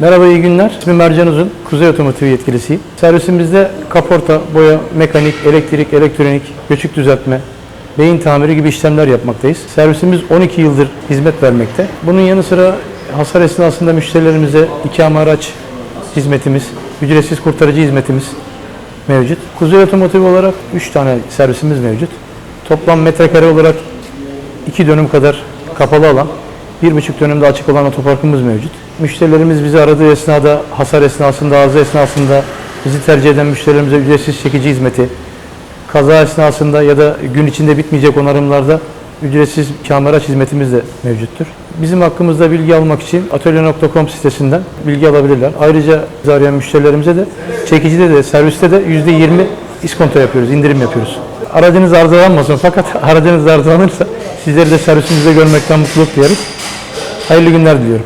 Merhaba, iyi günler. İsmim Mercan Uzun, Kuzey Otomotiv yetkilisiyim. Servisimizde kaporta, boya, mekanik, elektrik, elektronik, göçük düzeltme, beyin tamiri gibi işlemler yapmaktayız. Servisimiz 12 yıldır hizmet vermekte. Bunun yanı sıra hasar esnasında müşterilerimize ikame araç hizmetimiz, ücretsiz kurtarıcı hizmetimiz mevcut. Kuzey Otomotiv olarak 3 tane servisimiz mevcut. Toplam metrekare olarak 2 dönüm kadar kapalı alan, 1,5 dönümde açık olan otoparkımız mevcut. Müşterilerimiz bizi aradığı esnada, hasar esnasında, arıza esnasında bizi tercih eden müşterilerimize ücretsiz çekici hizmeti, kaza esnasında ya da gün içinde bitmeyecek onarımlarda ücretsiz kamera hizmetimiz de mevcuttur. Bizim hakkımızda bilgi almak için atölye.com sitesinden bilgi alabilirler. Ayrıca bizi arayan müşterilerimize de çekicide de serviste de %20 iskonto yapıyoruz, indirim yapıyoruz. Aradığınız arızalanmasın fakat aradığınız arızalanırsa sizleri de servisimizde görmekten mutluluk duyarız. Hayırlı günler diliyorum.